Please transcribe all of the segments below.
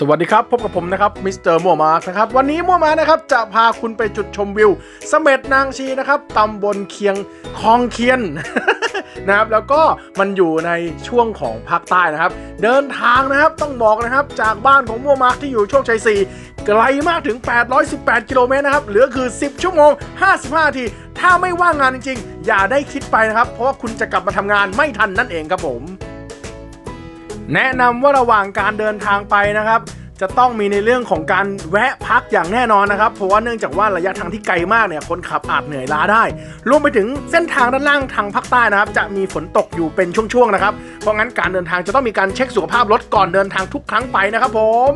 สวัสดีครับ พบกับผมนะครับมิสเตอร์มัวมาร์กนะครับ วันนี้มัวมาร์กนะครับจะพาคุณไปจุดชมวิวเสม็ดนางชีนะครับตำบลเคียงคลองเคียนนะครับแล้วก็มันอยู่ในช่วงของภาคใต้นะครับ เดินทางนะครับต้องบอกนะครับจากบ้านของมัวมาร์กที่อยู่โชคชัย4ไกลมากถึง 818 กิโลเมตรนะครับเหลือคือ 10 ชั่วโมง 55นาที ถ้าไม่ว่างงานจริงๆ อย่าได้คิดไปนะครับ เพราะว่าคุณจะกลับมาทำงานไม่ทันนั่นเองครับผม แนะนำว่าระหว่างการเดินทางไปนะครับ จะต้องมีในเรื่องของการแวะพักอย่างแน่นอนนะครับ เพราะว่าเนื่องจากว่าระยะทางที่ไกลมากเนี่ยคนขับอาจเหนื่อยล้าได้รวมไปถึงเส้นทางด้านล่างทางภาคใต้นะครับ จะมีฝนตกอยู่เป็นช่วงๆนะครับ เพราะงั้นการเดินทางจะต้องมีการเช็คสุขภาพรถก่อนเดินทางทุกครั้งไปนะครับ ผม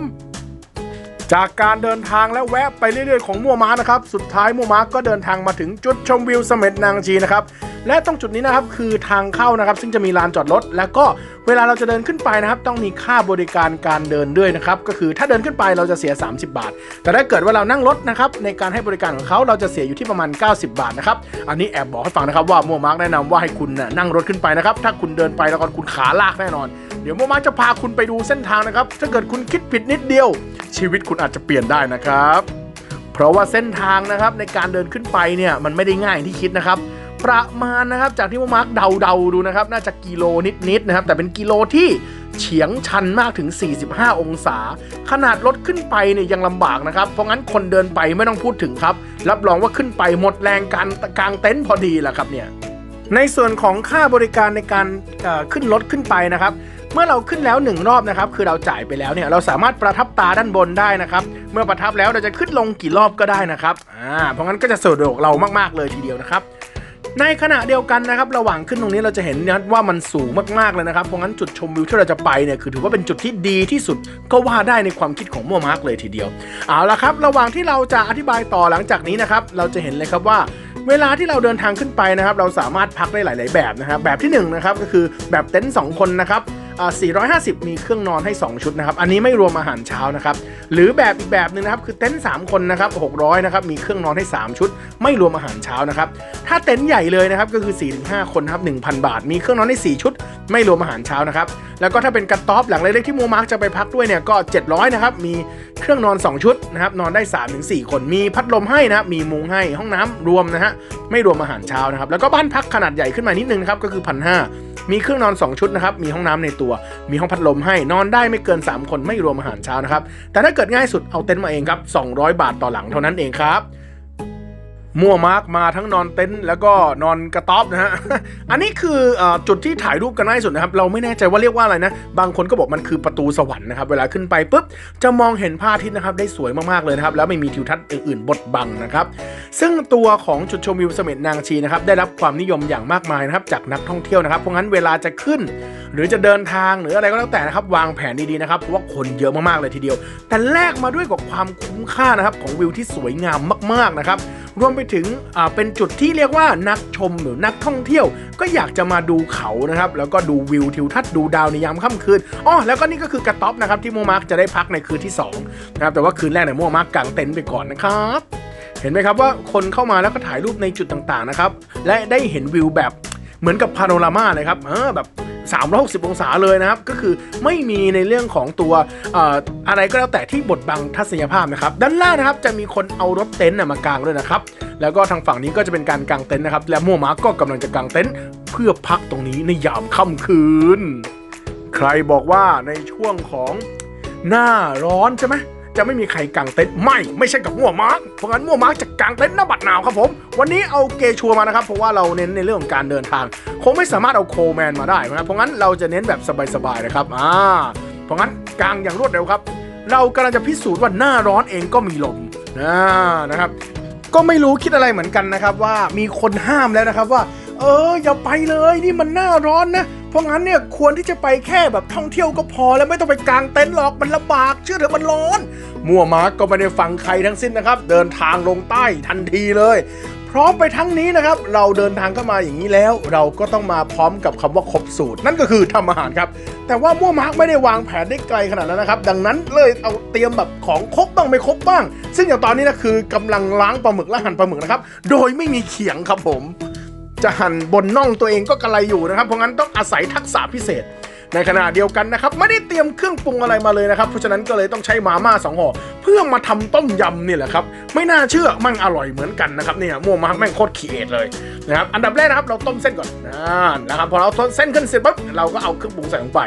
จากการเดินทางและแวะไปเรื่อยๆของมัวม้านะครับ สุดท้ายมัวม้าก็เดินทางมาถึงจุดชมวิวเสม็ดนางชีนะครับและตรงจุดนี้นะครับคือทางเข้านะครับ ซึ่งจะมีลานจอดรถ แล้วก็เวลาเราจะเดินขึ้นไปนะครับ ต้องมีค่าบริการการเดินด้วยนะครับ ก็คือถ้าเดินขึ้นไปเราจะเสีย 30 บาท แต่ถ้าเกิดว่าเรานั่งรถนะครับในการให้บริการของเขาเราจะเสียอยู่ที่ประมาณ 90 บาทนะครับ อันนี้แอบบอกให้ฟังนะครับว่ามัวมาร์กแนะนำว่าให้คุณนะนั่งรถขึ้นไปนะครับ ถ้าคุณเดินไปแล้วก็คุณขาลากแน่นอน เดี๋ยวมัวมาร์กจะพาคุณไปดูเส้นทางนะครับ ถ้าเกิดคุณคิดผิดนิดเดียว ชีวิตคุณอาจจะเปลี่ยนได้นะครับ เพราะว่าเส้นทางนะครับในการเดินขึ้นไปเนี่ยมันไม่ได้ง่ายที่คิดนะครับ ประมาณนะครับ จากที่มาร์คเดาๆดูนะครับ น่าจะกิโลนิดๆนะครับ แต่เป็นกิโลที่เฉียงชันมากถึง 45 องศา ขนาดรถขึ้นไปเนี่ยยังลำบากนะครับ เพราะงั้นคนเดินไปไม่ต้องพูดถึงครับ รับรองว่าขึ้นไปหมดแรงการกลางเต็นท์พอดีแหละครับเนี่ย ในส่วนของค่าบริการในการขึ้นรถขึ้นไปนะครับเมื่อเราขึ้นแล้วหนึ่งรอบนะครับ คือเราจ่ายไปแล้วเนี่ยเราสามารถประทับตาด้านบนได้นะครับ เมื่อประทับแล้วเราจะขึ้นลงกี่รอบก็ได้นะครับอ่าเพราะงั้นก็จะสะดวกเรามากๆเลยทีเดียวนะครับ ในขณะเดียวกันนะครับระหว่างขึ้นตรงนี้เราจะเห็นนะว่ามันสูงมากๆเลยนะครับเพราะงั้นจุดชมวิวที่เราจะไปเนี่ยคือถือว่าเป็นจุดที่ดีที่สุดก็ว่าได้ในความคิดของมัวมาร์กเลยทีเดียวเอาละครับ ระหว่างที่เราจะอธิบายต่อหลังจากนี้นะครับเราจะเห็นเลยครับว่าเวลาที่เราเดินทางขึ้นไปนะครับ เราสามารถพักได้หลาย ๆ แบบนะครับ แบบที่1นงนะครับก็คือแบบเต็นท์สคนนะครับ 450 มีเครื่องนอนให้ 2 ชุดนะครับ อันนี้ไม่รวมอาหารเช้านะครับ หรือแบบอีกแบบหนึ่งนะครับ คือเต็นท์3คนนะครับ 600 นะครับ มีเครื่องนอนให้ 3 ชุด ไม่รวมอาหารเช้านะครับ ถ้าเต็นท์ใหญ่เลยนะครับ ก็คือ 4-5 คนนะครับ 1,000 บาท มีเครื่องนอนให้ 4 ชุด ไม่รวมอาหารเช้านะครับ แล้วก็ถ้าเป็นกระต๊อบหลังเล็กๆที่โมมาร์กจะไปพักด้วยเนี่ยก็ 700นะครับมีเครื่องนอน 2 ชุดนะครับนอนได้ 3-4 คนมีพัดลมให้นะครับมีมุงให้ห้องน้ำรวมนะฮะไม่รวมอาหารเช้านะครับแล้วก็บ้านพักขนาดใหญ่ขึ้นมานิดนึงนะครับก็คือพันหมีเครื่องนอน 2 ชุดนะครับ มีห้องน้ำในตัว มีห้องพัดลมให้ นอนได้ไม่เกิน 3 คนไม่รวมอาหารเช้านะครับ แต่ถ้าเกิดง่ายสุดเอาเต็นท์มาเองครับ 200 บาทต่อหลังเท่านั้นเองครับ มั่วมาร์กมาทั้งนอนเต็นท์แล้วก็นอนกระต๊อบนะฮะ อันนี้คืออจุดที่ถ่ายรูปกันง่ายสุดนะครับ เราไม่แน่ใจว่าเรียกว่าอะไรนะ บางคนก็บอกมันคือประตูสวรรค์นะครับ เวลาขึ้นไปปุ๊บ จะมองเห็นพระอาทิตย์นะครับ ได้สวยมากๆเลยนะครับ แล้วไม่มีทิวทัศน์อื่นๆบดบังนะครับ ซึ่งตัวของจุดชมวิวเสม็ดนางชีนะครับ ได้รับความนิยมอย่างมากมายนะครับ จากนักท่องเที่ยวนะครับ เพราะงั้นเวลาจะขึ้น หรือจะเดินทางหรืออะไรก็แล้วแต่นะครับ วางแผนดีๆนะครับ เพราะว่าคนเยอะมากๆเลยทีเดียว แต่แลกมาด้วยกับความคุ้มค่านะครับของวิวที่สวยงามมากๆนะครับ รวมไปถึงเป็นจุดที่เรียกว่านักชมหรือนักท่องเที่ยว ก็อยากจะมาดูเขานะครับ แล้วก็ดูวิวทิวทัศน์ดูดาวในยามค่ำคืนอ๋อแล้วก็นี่ก็คือกระต๊อบนะครับที่โมมาร์กจะได้พักในคืนที่สองนะครับแต่ว่าคืนแรกเนี่ยโมมาร์กกางเต็นท์ไปก่อนนะครับเห็นไหมครับว่าคนเข้ามาแล้วก็ถ่ายรูปในจุดต่างๆนะครับและได้เห็นวิวแบบเหมือนกับพาโนรามาเลยครับเออแบบ 360 องศาเลยนะครับ ก็คือไม่มีในเรื่องของตัวออะไรก็แล้วแต่ที่บดบังทัศนียภาพนะครับ ด้านล่างนะครับจะมีคนเอารถเต็นท์มากางด้วยนะครับ แล้วก็ทางฝั่งนี้ก็จะเป็นการกางเต็นท์นะครับ และมัวมาร์ก็กำลังจะกางเต็นท์เพื่อพักตรงนี้ในยามค่ำคืน ใครบอกว่าในช่วงของหน้าร้อนใช่ไหม จะไม่มีใครกางเต็นท์ไม่ไม่ใช่กับมั่วมาร์กเพราะงั้นมั่วมาร์กจะกางเต็นท์หน้าบัดหนาวครับผม วันนี้เอาเกชัวมานะครับ เพราะว่าเราเน้นในเรื่องของการเดินทาง คงไม่สามารถเอาโคแมนมาได้นะครับเพราะงั้นเราจะเน้นแบบสบายๆนะครับอ่าเพราะงั้นกางอย่างรวดเร็วครับ เรากำลังจะพิสูจน์ว่าหน้าร้อนเองก็มีลมนะนะครับ ก็ไม่รู้คิดอะไรเหมือนกันนะครับว่ามีคนห้ามแล้วนะครับว่า เอออย่าไปเลยนี่มันหน้าร้อนนะ เพราะงั้นเนี่ยควรที่จะไปแค่แบบท่องเที่ยวก็พอแล้วไม่ต้องไปกางเต็นท์หรอกมันลำบากเชื่อเถอะมันร้อน มั่วมาร์กก็ไม่ได้ฟังใครทั้งสิ้นนะครับ เดินทางลงใต้ทันทีเลย พร้อมไปทั้งนี้นะครับ เราเดินทางเข้ามาอย่างนี้แล้ว เราก็ต้องมาพร้อมกับคำว่าครบสูตร นั่นก็คือทำอาหารครับ แต่ว่ามั่วมาร์กไม่ได้วางแผนได้ไกลขนาดนั้นนะครับ ดังนั้นเลยเอาเตรียมแบบของครบบ้างไม่ครบบ้าง ซึ่งอย่างตอนนี้นะคือกำลังล้างปลาหมึกและหั่นปลาหมึกนะครับ โดยไม่มีเขียงครับผม จะหั่นบนน่องตัวเองก็กระไรอยู่นะครับ เพราะงั้นต้องอาศัยทักษะพิเศษ ในขณะเดียวกันนะครับ ไม่ได้เตรียมเครื่องปรุงอะไรมาเลยนะครับ เพราะฉะนั้นก็เลยต้องใช้มาม่าสองห่อเพื่อมาทำต้มยำนี่แหละครับ ไม่น่าเชื่อมั่งอร่อยเหมือนกันนะครับเนี่ยมั่วมาแม่งโคตรขีเอทเลยนะครับอันดับแรกนะครับเราต้มเส้นก่อนอ่านะครับพอเราต้มเส้นขึ้นเสร็จปุ๊บเราก็เอาเครื่องปรุงใส่ลงไป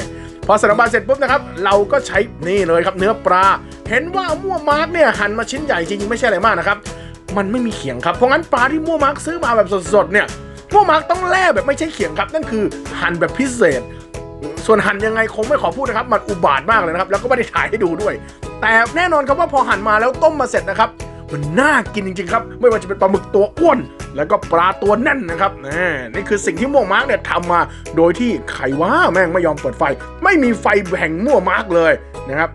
พอใส่ลงไปเสร็จปุ๊บนะครับเราก็ใช้นี่เลยครับเนื้อปลา เห็นว่ามั่วมาร์กเนี่ยหั่นมาชิ้นใหญ่จริงๆไม่ใช่อะไรมากนะครับ มันไม่มีเขียงครับ เพราะงั้นปลาที่มั่วมาร์กซื้อมาแบบสดๆเนี่ย มั่วมาร์กต้องแล่แบบไม่ใช่เขียงครับ นั่นคือหั่นแบบพิเศษ ส่วนหั่นยังไงคงไม่ขอพูดนะครับ มันอุบาทมากเลยนะครับ แล้วก็ไม่ได้ถ่ายให้ดูด้วย แต่แน่นอนครับว่าพอหั่นมาแล้วต้มมาเสร็จนะครับมันน่ากินจริงๆครับ ไม่ว่าจะเป็นปลาหมึกตัวอ้วน แล้วก็ปลาตัวแน่นนะครับนี่นี่คือสิ่งที่ม่วงมาร์กเนี่ยทำมา โดยที่ใครว่าแม่งไม่ยอมเปิดไฟ ไม่มีไฟแห่งม่วงมาร์กเลยนะครับ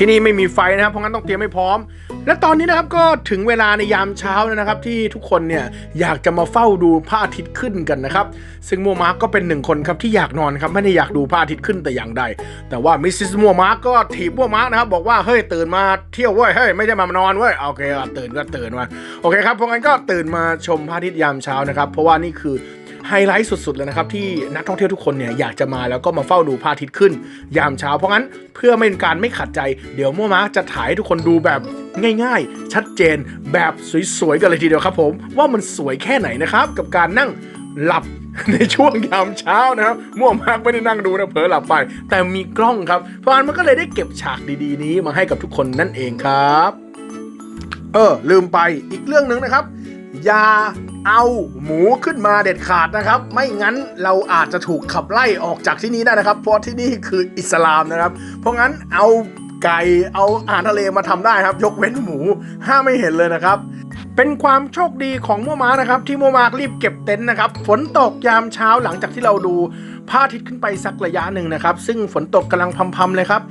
ที่นี่ไม่มีไฟนะครับเพราะงั้นต้องเตรียมให้พร้อม และตอนนี้นะครับก็ถึงเวลาในยามเช้าแล้วนะครับ ที่ทุกคนเนี่ยอยากจะมาเฝ้าดูพระอาทิตย์ขึ้นกันนะครับ ซึ่งมัวมาร์กก็เป็นหนึ่งคนครับที่อยากนอนครับไม่ได้อยากดูพระอาทิตย์ขึ้นแต่อย่างใด แต่ว่ามิสซิสมัวมาร์กก็ถีบมัวมาร์กนะครับบอกว่าเฮ้ยตื่นมาเที่ยวเว้ยเฮ้ยไม่ใช่มานอนเว้ยโอเคตื่นก็ตื่นมาโอเคครับเพราะงั้นก็ตื่นมาชมพระอาทิตย์ยามเช้านะครับ เพราะว่านี่คือ ไฮไลท์สุดๆเลยนะครับที่นักท่องเที่ยวทุกคนเนี่ยอยากจะมาแล้วก็มาเฝ้าดูพระอาทิตย์ขึ้น ยามเช้าเพราะงั้นเพื่อไม่เป็นการไม่ขัดใจ เดี๋ยวมั่วมาจะถ่ายให้ทุกคนดูแบบง่ายๆ ชัดเจนแบบสวยๆกันเลยทีเดียวครับผมว่ามันสวยแค่ไหนนะครับ กับการนั่งหลับในช่วงยามเช้านะครับมั่วมากไม่ได้นั่งดูนะเผลอหลับไป แต่มีกล้องครับ เพราะงั้นมันก็เลยได้เก็บฉากดีๆ นี้มาให้กับทุกคนนั่นเองครับ เออลืมไปอีกเรื่องหนึ่งนะครับอย่า เอาหมูขึ้นมาเด็ดขาดนะครับ ไม่งั้นเราอาจจะถูกขับไล่ออกจากที่นี้ได้นะครับ เพราะที่นี่คืออิสลามนะครับ เพราะงั้นเอาไก่เอาอาหารทะเลมาทำได้ครับ ยกเว้นหมูห้าไม่เห็นเลยนะครับ เป็นความโชคดีของมัวมานะครับ ที่มัวมารีบเก็บเต็นท์นะครับ ฝนตกยามเช้าหลังจากที่เราดู พระอาทิตย์ขึ้นไปสักระยะหนึ่งนะครับ ซึ่งฝนตกกำลังพำๆเลยครับ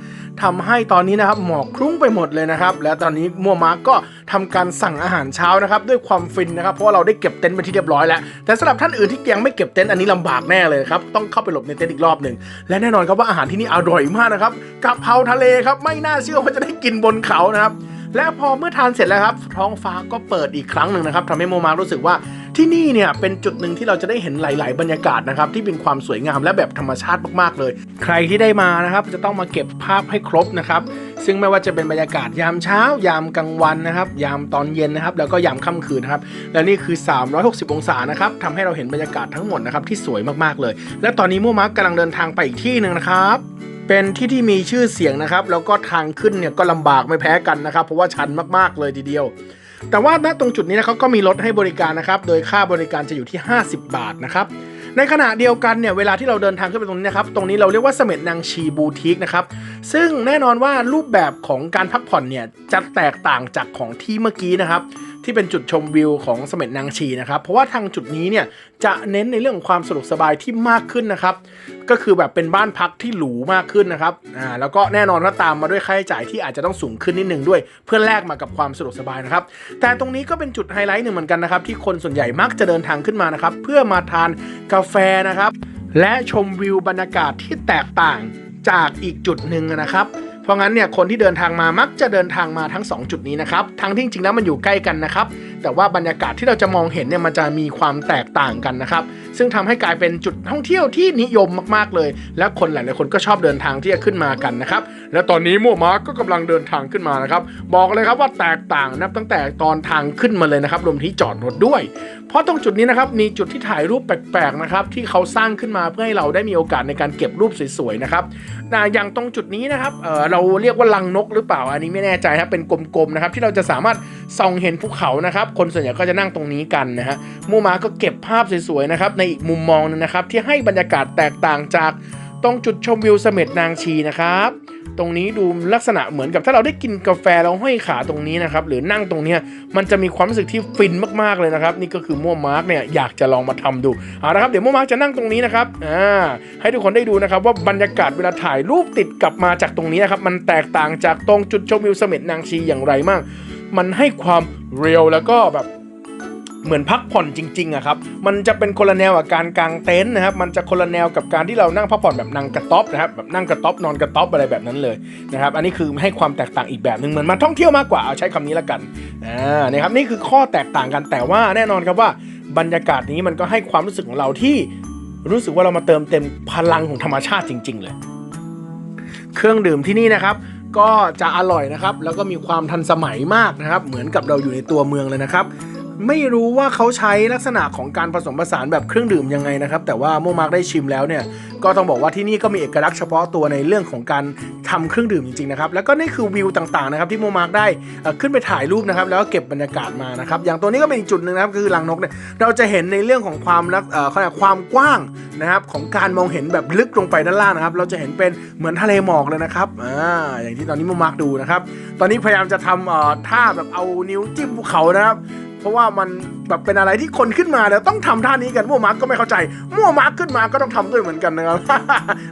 ทำให้ตอนนี้นะครับหมอกคลุ้งไปหมดเลยนะครับ และตอนนี้มัวมาก็ทำการสั่งอาหารเช้านะครับ ด้วยความฟินนะครับ เพราะว่าเราได้เก็บเต็นท์เป็นที่เรียบร้อยแล้ว แต่สำหรับท่านอื่นที่ยังไม่เก็บเต็นท์อันนี้ลำบากแน่เลยครับ ต้องเข้าไปหลบในเต็นท์อีกรอบหนึ่ง และแน่นอนครับว่าอาหารที่นี่อร่อยมากนะครับกะเพราทะเลครับ ไม่น่าเชื่อว่าจะได้กินบนเขานะครับ และพอเมื่อทานเสร็จแล้วครับ ท้องฟ้าก็เปิดอีกครั้งหนึ่งนะครับทำให้โมมารู้สึกว่า ที่นี่เนี่ยเป็นจุดหนึ่งที่เราจะได้เห็นหลาย ๆ บรรยากาศนะครับที่เป็นความสวยงามและแบบธรรมชาติมาก ๆ เลย ใครที่ได้มานะครับจะต้องมาเก็บภาพให้ครบนะครับซึ่งไม่ว่าจะเป็นบรรยากาศยามเช้า ยามกลางวันนะครับ ยามตอนเย็นนะครับ แล้วก็ยามค่ำคืนนะครับ และนี่คือ 360 องศานะครับทำให้เราเห็นบรรยากาศทั้งหมดนะครับที่สวยมากๆเลย และตอนนี้โมมากำลังเดินทางไปอีกที่หนึ่งนะครับเป็นที่ที่มีชื่อเสียงนะครับ แล้วก็ทางขึ้นเนี่ยก็ลำบากไม่แพ้กันนะครับ เพราะว่าชันมากๆเลยทีเดียว แต่ว่าณตรงจุดนี้นะเขาก็มีรถให้บริการนะครับ โดยค่าบริการจะอยู่ที่ 50 บาทนะครับ ในขณะเดียวกันเนี่ยเวลาที่เราเดินทางขึ้นไปตรงนี้นะครับ ตรงนี้เราเรียกว่าเสม็ดนางชีบูติกนะครับ ซึ่งแน่นอนว่ารูปแบบของการพักผ่อนเนี่ยจะแตกต่างจากของที่เมื่อกี้นะครับที่เป็นจุดชมวิวของเสม็ดนางชีนะครับเพราะว่าทางจุดนี้เนี่ยจะเน้นในเรื่องของความสะดวกสบายที่มากขึ้นนะครับก็คือแบบเป็นบ้านพักที่หรูมากขึ้นนะครับอ่าแล้วก็แน่นอนว่าตามมาด้วยค่าใช้จ่ายที่อาจจะต้องสูงขึ้นนิดนึงด้วยเพื่อแลกมากับความสะดวกสบายนะครับแต่ตรงนี้ก็เป็นจุดไฮไลท์หนึ่งเหมือนกันนะครับที่คนส่วนใหญ่มักจะเดินทางขึ้นมานะครับเพื่อมาทานกาแฟนะครับและชมวิวบรรยากาศที่แตกต่างจากอีกจุดหนึ่งนะครับ เพราะงั้นเนี่ยคนที่เดินทางมามักจะเดินทางมาทั้ง 2 จุดนี้นะครับทั้งที่จริงๆแล้วมันอยู่ใกล้กันนะครับ แต่ว่าบรรยากาศที่เราจะมองเห็นเนี่ยมันจะมีความแตกต่างกันนะครับ ซึ่งทำให้กลายเป็นจุดท่องเที่ยวที่นิยมมากๆเลย และคนหลายๆคนก็ชอบเดินทางที่จะขึ้นมากันนะครับ และตอนนี้มั่วมาร์กก็กำลังเดินทางขึ้นมานะครับ บอกเลยครับว่าแตกต่างนับตั้งแต่ตอนทางขึ้นมาเลยนะครับรวมที่จอดรถด้วย เพราะตรงจุดนี้นะครับมีจุดที่ถ่ายรูปแปลกๆนะครับที่เขาสร้างขึ้นมาเพื่อให้เราได้มีโอกาสในการเก็บรูปสวยๆนะครับนะอย่างตรงจุดนี้นะครับเเราเรียกว่าลังนกหรือเปล่าอันนี้ไม่แน่ใจครับเป็นกลมๆนะครับที่เราจะสามารถ ส่องเห็นภูเขานะครับ คนส่วนใหญ่ก็จะนั่งตรงนี้กันนะฮะมูมาก็เก็บภาพสวยๆนะครับในอีกมุมมองหนึงนะครับ ที่ให้บรรยากาศแตกต่างจากตรงจุดชมวิวเสม็ดนางชีนะครับ ตรงนี้ดูลักษณะเหมือนกับถ้าเราได้กินกาแฟแล้วห้อยขาตรงนี้นะครับ หรือนั่งตรงนี้มันจะมีความรู้สึกที่ฟินมากๆเลยนะครับ นี่ก็คือม่วมาร์กเนี่ยอยากจะลองมาทำดูเอาละครับเดี๋ยวม่วมาร์กจะนั่งตรงนี้นะครับอ่าให้ทุกคนได้ดูนะครับ ว่าบรรยากาศเวลาถ่ายรูปติดกลับมาจากตรงนี้นะครับมันแตกต่างจากตรงจุดชมวิวเสม็ดนางชีอย่างไรมาก มันให้ความเรียลแล้วก็แบบเหมือนพักผ่อนจริงๆอะครับ มันจะเป็นคนละแนวกับการกางเต็นท์นะครับ มันจะคนละแนวกับการที่เรานั่งพักผ่อนแบบนั่งกระต๊อบนะครับ แบบนั่งกระต๊อบนอนกระต๊อบอะไรแบบนั้นเลยนะครับ อันนี้คือให้ความแตกต่างอีกแบบหนึ่งเหมือนมาท่องเที่ยวมากกว่า เอาใช้คำนี้ละกัน อ่านี่ครับ นี่คือข้อแตกต่างกัน แต่ว่าแน่นอนครับว่าบรรยากาศนี้มันก็ให้ความรู้สึกของเราที่รู้สึกว่าเรามาเติมเต็มพลังของธรรมชาติจริง ๆ เลย เครื่องดื่มที่นี่นะครับ ก็จะอร่อยนะครับ แล้วก็มีความทันสมัยมากนะครับ เหมือนกับเราอยู่ในตัวเมืองเลยนะครับ ไม่รู้ว่าเขาใช้ลักษณะของการผสมผสานแบบเครื่องดื่มยังไงนะครับ แต่ว่าโมมาร์กได้ชิมแล้วเนี่ย ก็ต้องบอกว่าที่นี่ก็มีเอกลักษณ์เฉพาะตัวในเรื่องของการทำเครื่องดื่มจริงๆนะครับแล้วก็นี่คือวิวต่างๆนะครับที่โมมาร์กได้ขึ้นไปถ่ายรูปนะครับแล้วก็เก็บบรรยากาศมานะครับอย่างตัวนี้ก็เป็นอีกจุดหนึ่งนะครับคือรังนกเนี่ยเราจะเห็นในเรื่องของความรักเอ่อเขาเรียกความกว้างนะครับของการมองเห็นแบบลึกลงไปด้านล่างนะครับ เราจะเห็นเป็นเหมือนทะเลหมอกเลยนะครับอ่าอย่างที่ตอนนี้โมมาร์กดูนะครับตอนนี้พยายามจะทำท่าแบบเอานิ้วจิ้มภูเขานะครับ เพราะว่ามันแบบเป็นอะไรที่คนขึ้นมาแล้วต้องทำท่านี้กันมั่วมาร์กก็ไม่เข้าใจ มั่วมาร์กขึ้นมาก็ต้องทำด้วยเหมือนกันนะครับ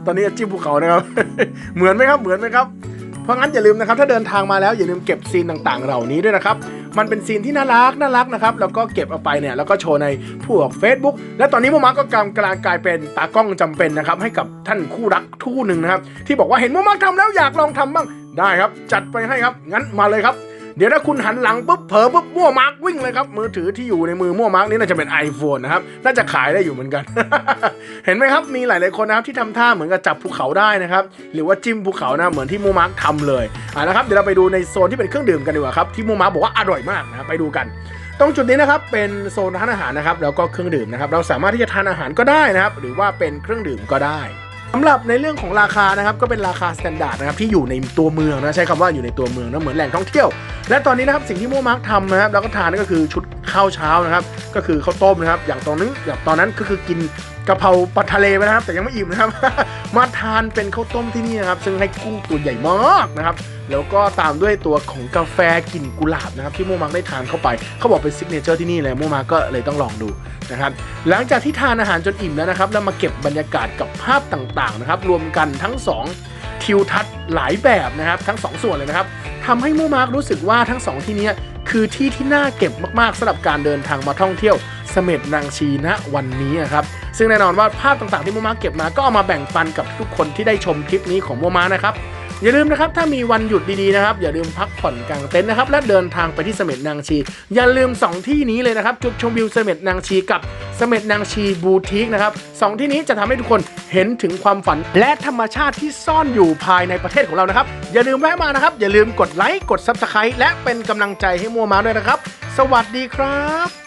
ตอนนี้จิ้มภูเขานะครับ เหมือนไหมครับ เหมือนไหมครับ เพราะงั้นอย่าลืมนะครับ ถ้าเดินทางมาแล้วอย่าลืมเก็บซีนต่างๆ เหล่านี้ด้วยนะครับ มันเป็นซีนที่น่ารักน่ารักนะครับ แล้วก็เก็บเอาไปเนี่ยแล้วก็โชว์ในพวก Facebook และตอนนี้โมมาร์กก็กำลังกลายเป็นตากล้องจำเป็นนะครับให้กับท่านคู่รักคู่หนึ่งนะครับที่บอกว่าเห็นโมมาร์กทำแล้วอยากลองทำบ้างได้ครับ จัดไปให้ครับงั้นมาเลยครับ เดี๋ยวถ้าคุณหันหลังปุ๊บเผลอปุ๊บมั่วมาร์กวิ่งเลยครับ มือถือที่อยู่ในมือมั่วมาร์กนี่น่าจะเป็น iPhone นะครับ น่าจะขายได้อยู่เหมือนกัน เห็นไหมครับ มีหลาย ๆ คนนะครับที่ทำท่าเหมือนกับจับภูเขาได้นะครับ หรือว่าจิ้มภูเขานะเหมือนที่มั่วมาร์กทำเลยอ่านะครับ เดี๋ยวเราไปดูในโซนที่เป็นเครื่องดื่มกันดีกว่าครับที่มั่วมาร์กบอกว่าอร่อยมากนะไปดูกันตรงจุดนี้นะครับเป็นโซนร้านอาหารนะครับแล้วก็เครื่องดื่มนะครับเราสามารถที่จะทานอาหารก็ได้นะครับหรือว่าเป็นเครื่องดื่มก็ได้ สำหรับในเรื่องของราคานะครับก็เป็นราคาสแตนดาร์ดนะครับที่อยู่ในตัวเมืองนะใช้คำว่าอยู่ในตัวเมืองนะเหมือนแหล่งท่องเที่ยว และตอนนี้นะครับสิ่งที่โมมาร์กทำนะครับแล้วก็ทานนั่นก็คือชุดข้าวเช้านะครับก็คือข้าวต้มนะครับอย่างตอนนั้อย่างตอนนั้นก็คือกินกะเพราปลาทะเลไปนะครับ แต่ยังไม่อิ่มนะครับ มาทานเป็นข้าวต้มที่นี่นะครับ ซึ่งให้กุ้งตัวใหญ่มากนะครับ แล้วก็ตามด้วยตัวของกาแฟกลิ่นกุหลาบนะครับที่โมมาร์กได้ทานเข้าไป เขาบอกเป็นซิกเนเจอร์ที่นี่เลยโมมาร์กก็เลยต้องลองดูนะครับหลังจากที่ทานอาหารจนอิ่มแล้วนะครับแล้วมาเก็บบรรยากาศกับภาพต่างๆนะครับรวมกันทั้งสองทิวทัศน์หลายแบบนะครับทั้งสองส่วนเลยนะครับทำให้โมมาร์กรู้สึกว่าทั้งสองที่นี้คือที่ที่น่าเก็บมากๆสำหรับการเดินทางมาท่องเที่ยวเสม็ดนางชีณวันนี้นะครับซึ่งแน่นอนว่าภาพต่างๆที่โมมาร์กเก็บมาก็เอามาแบ่งปันกับทุกคนที่ได้ชมคลิปนี้ของโมมาร์กนะครับ อย่าลืมนะครับถ้ามีวันหยุดดีๆนะครับอย่าลืมพักผ่อนกลางเต็นท์นะครับและเดินทางไปที่เสม็ดนางชี อย่าลืม 2 ที่นี้เลยนะครับจุดชมวิวเสม็ดนางชีกับเสม็ดนางชีบูติกนะครับสองที่นี้จะทำให้ทุกคนเห็นถึงความฝันและธรรมชาติที่ซ่อนอยู่ภายในประเทศของเรานะครับ อย่าลืมแวะมานะครับ อย่าลืมกดไลค์กด Subscribe และเป็นกำลังใจให้มัวมาด้วยนะครับ สวัสดีครับ